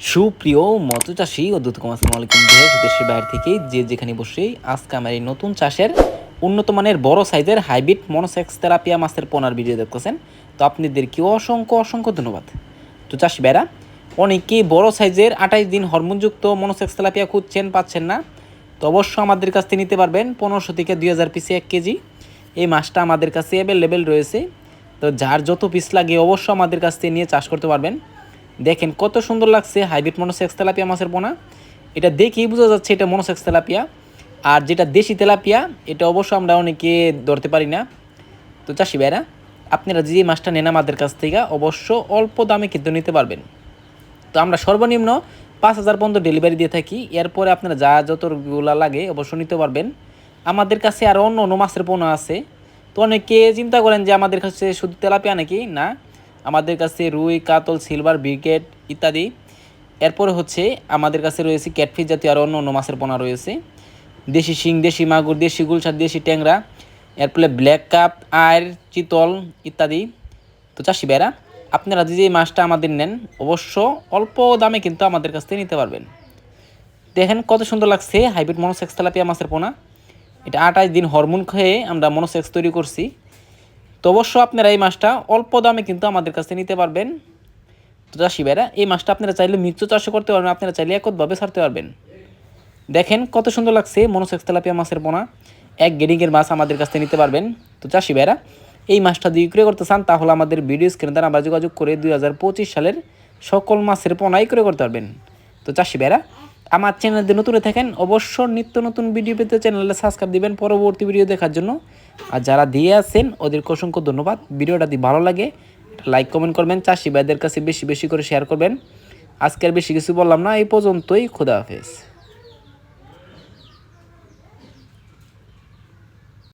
সুপ্রিয় মৎস্য চাষি অদ্ভুতকম আসসালামু আলাইকুম। দেশ দেশের বাইরে থেকে যে যেখানে বসে আজকে আমার এই নতুন চাষের উন্নত মানের বড় সাইজের হাইব্রিড মনোসেক্স থেরাপিয়া মাছের পোনার ভিডিও দেখতেছেন। তো আপনাদেরকে অসংখ্য অসংখ্য ধন্যবাদ। তো চাষি ভাইরা অনেকেই বড় সাইজের আঠাইশ দিন হরমোনযুক্ত মনোসেক্স তেলাপিয়া খুঁজছেন, পাচ্ছেন না। তো অবশ্য আমাদের কাছ থেকে নিতে পারবেন পনেরোশো থেকে দুই হাজার পিসে এক কেজি। এই মাছটা আমাদের কাছে অ্যাভেলেবেল রয়েছে। তো যার যত পিস লাগে অবশ্য আমাদের কাছ থেকে নিয়ে চাষ করতে পারবেন। দেখেন কত সুন্দর লাগছে হাইব্রিড মনোসেক্স তেলাপিয়া মাছের পোনা। এটা দেখেই বোঝা যাচ্ছে এটা মনোসেক্স তেলাপিয়া। আর যেটা দেশি তেলাপিয়া, এটা অবশ্য আমরা অনেকে ধরতে পারি না। তো চাষি ভাইরা, আপনারা যে মাছটা নেন আমাদের কাছ থেকে, অবশ্য অল্প দামে কিন্তু নিতে পারবেন। তো আমরা সর্বনিম্ন পাঁচ হাজার পর্যন্ত ডেলিভারি দিয়ে থাকি। এরপরে আপনারা যা যতগুলা লাগে অবশ্য নিতে পারবেন। আমাদের কাছে আরও অন্য অন্য মাছের পোনা আছে। তো অনেকে চিন্তা করেন যে আমাদের কাছে শুধু তেলাপিয়া নাকি? না আমাদের কাছে রুই, কাতল, সিলভার, ব্রিগেড ইত্যাদি। এরপরে হচ্ছে আমাদের কাছে রয়েছে ক্যাটফিস জাতীয় আরও অন্য অন্য মাছের পোনা রয়েছে। দেশি শিং, দেশি মাগুর, দেশি গুলশার দেশি ট্যাংরা, এরপরে ব্ল্যাক কাপ আয়ের চিতল ইত্যাদি। তো চাষি বেড়া আপনারা এই মাছটা আমাদের নেন, অবশ্য অল্প দামে কিন্তু আমাদের কাছ থেকে নিতে পারবেন। দেখেন কত সুন্দর লাগছে, হাইব্রিড মনোসেক্স তেলাপিয়া মাছের পোনা। এটা আঠাশ দিন হরমোন খেয়ে আমরা মনোসেক্স তৈরি করছি। তো অবশ্য আপনারা এই মাছটা অল্প দামে কিন্তু আমাদের কাছ নিতে পারবেন। তো চাষি ভাইরা, এই মাছটা আপনারা চাইলে মিক্স চাষও করতে পারবেন, আপনারা চাইলে একতভাবে ছাড়তে পারবেন। দেখেন কত সুন্দর লাগছে মনোসেক্স তেলাপিয়া মাছের পোনা। এক গেডিংয়ের মাছ আমাদের কাছ থেকে নিতে পারবেন। তো চাষি ভাইরা, এই মাছটা যদি বিক্রি করতে চান, তাহলে আমাদের ভিডিও স্ক্রিনে দ্বারা আমরা যোগাযোগ করে দুই হাজার পঁচিশ সালের সকল মাছের পোনাই করে করতে পারবেন। তো চাষি ভাইরা আমার চ্যানেলে নতুন থাকেন অবশ্য নিত্য নতুন ভিডিও পেতে চ্যানেলে সাবস্ক্রাইব দিবেন পরবর্তী ভিডিও দেখার জন্য। আর যারা দিয়ে আছেন, ওদেরকে অসংখ্য ধন্যবাদ। ভিডিওটা যদি ভালো লাগে লাইক কমেন্ট করবেন। চাষি ভাইদের কাছে বেশি বেশি করে শেয়ার করবেন। আজকের বেশি কিছু বললাম না, এই পর্যন্তই। খুদা হাফেজ।